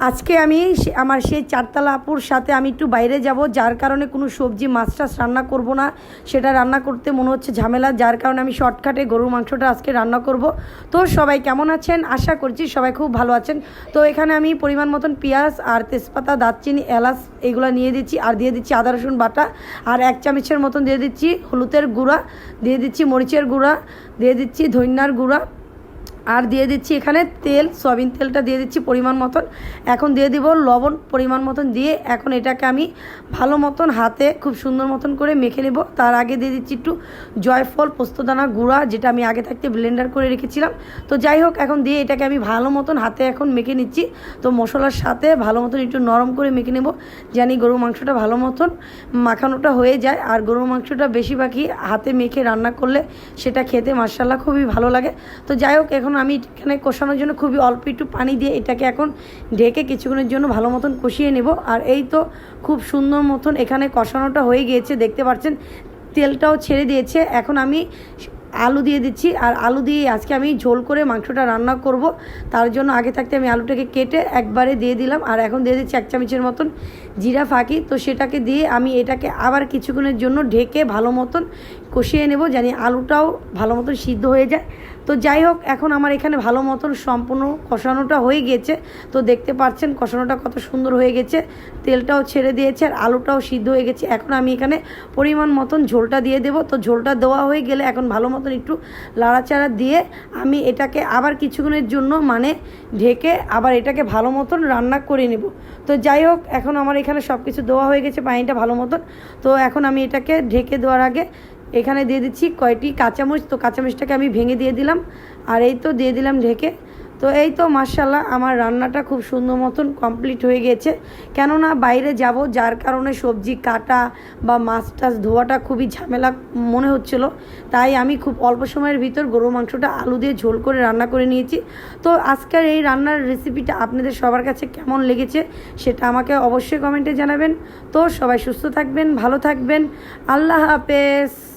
আজকে আমি আমার সেই চারতলা আপুর সাথে আমি একটু বাইরে যাব, যার কারণে কোনো সবজি, মাছ টাছ রান্না করব না। সেটা রান্না করতে মনে হচ্ছে ঝামেলা, যার কারণে আমি শর্টকাটে গরুর মাংসটা আজকে রান্না করব। তো সবাই কেমন আছেন? আশা করছি সবাই খুব ভালো আছেন। তো এখানে আমি পরিমাণ মতন পেঁয়াজ আর তেজপাতা, দারচিনি, এলাচ এগুলো নিয়ে দিচ্ছি, আর দিয়ে দিচ্ছি আদা, রসুন বাটা, আর এক চামচের মতন দিয়ে দিচ্ছি হলুদের গুঁড়া, দিয়ে দিচ্ছি মরিচের গুঁড়া, দিয়ে দিচ্ছি ধন্যার গুঁড়া আর দিয়ে দিচ্ছি এখানে তেল, সয়াবিন তেলটা দিয়ে দিচ্ছি পরিমাণ মতন। এখন দিয়ে দিব লবণ পরিমাণ মতন দিয়ে এখন এটাকে আমি ভালো মতন হাতে খুব সুন্দর মতন করে মেখে নেব। তার আগে দিয়ে দিচ্ছি একটু জয়ফল, পোস্তদানা গুঁড়া, যেটা আমি আগে থাকতে ব্লেন্ডার করে রেখেছিলাম। তো যাই হোক, এখন দিয়ে এটাকে আমি ভালো মতন হাতে এখন মেখে নিচ্ছি। তো মশলার সাথে ভালো মতন একটু নরম করে মেখে নেব, জানি গরুর মাংসটা ভালো মতন মাখানোটা হয়ে যায়। আর গরুর মাংসটা বেশিরভাগই হাতে মেখে রান্না করলে সেটা খেতে মার্শাল্লাহ খুবই ভালো লাগে। তো যাই হোক, এখন আমি এখানে কষানোর জন্য খুবই অল্প একটু পানি দিয়ে এটাকে এখন ঢেকে কিছুক্ষণের জন্য ভালো মতন কষিয়ে নেব। আর এই তো খুব সুন্দর মতন এখানে কষানোটা হয়ে গিয়েছে, দেখতে পাচ্ছেন? তেলটাও ছেড়ে দিয়েছে। এখন আমি আলু দিয়ে দিচ্ছি। আর আলু দিয়ে আজকে আমি ঝোল করে মাংসটা রান্না করব। তার জন্য আগে থাকতে আমি আলুটাকে কেটে একবারে দিয়ে দিলাম। আর এখন দিয়ে দিচ্ছি এক চামচের মতন জিরা ফাঁকি। তো সেটাকে দিয়ে আমি এটাকে আবার কিছুক্ষণের জন্য ঢেকে ভালো মতন কষিয়ে নেব জানি আলুটাও ভালো মতন সিদ্ধ হয়ে যায়। তো যাই হোক, এখন আমার এখানে ভালো মতন সম্পূর্ণ কষানোটা হয়ে গেছে। তো দেখতে পাচ্ছেন কষানোটা কত সুন্দর হয়ে গেছে। তেলটাও ছেড়ে দিয়েছে আর আলুটাও সিদ্ধ হয়ে গেছে। এখন আমি এখানে পরিমাণ মতন ঝোলটা দিয়ে দেবো। তো ঝোলটা দেওয়া হয়ে গেলে এখন ভালো মতন একটু লাড়াচাড়া দিয়ে আমি এটাকে আবার কিছুক্ষণের জন্য মানে ঢেকে আবার এটাকে ভালো মতন রান্না করে নেব। তো যাই হোক, এখন আমার এখানে সব কিছু দেওয়া হয়ে গেছে, পানিটা ভালো মতন। তো এখন আমি এটাকে ঢেকে দেওয়ার আগে এখানে দিয়ে দিচ্ছি কয়টি কাঁচামরিচ। তো কাঁচামরিচটাকে আমি ভেঙে দিয়ে দিলাম। আর এই তো দিয়ে দিলাম ঢেকে। তো এই তো মার্শাল্লাহ আমার রান্নাটা খুব সুন্দর মতন কমপ্লিট হয়ে গেছে। কেননা বাইরে যাব, যার কারণে সবজি কাটা বা মাছ টাছ ধোয়াটা খুবই ঝামেলা মনে হচ্ছিল। তাই আমি খুব অল্প সময়ের ভিতর গরু মাংসটা আলু দিয়ে ঝোল করে রান্না করে নিয়েছি। তো আজকের এই রান্নার রেসিপিটা আপনাদের সবার কাছে কেমন লেগেছে সেটা আমাকে অবশ্যই কমেন্টে জানাবেন। তো সবাই সুস্থ থাকবেন, ভালো থাকবেন। আল্লাহ হাফেজ।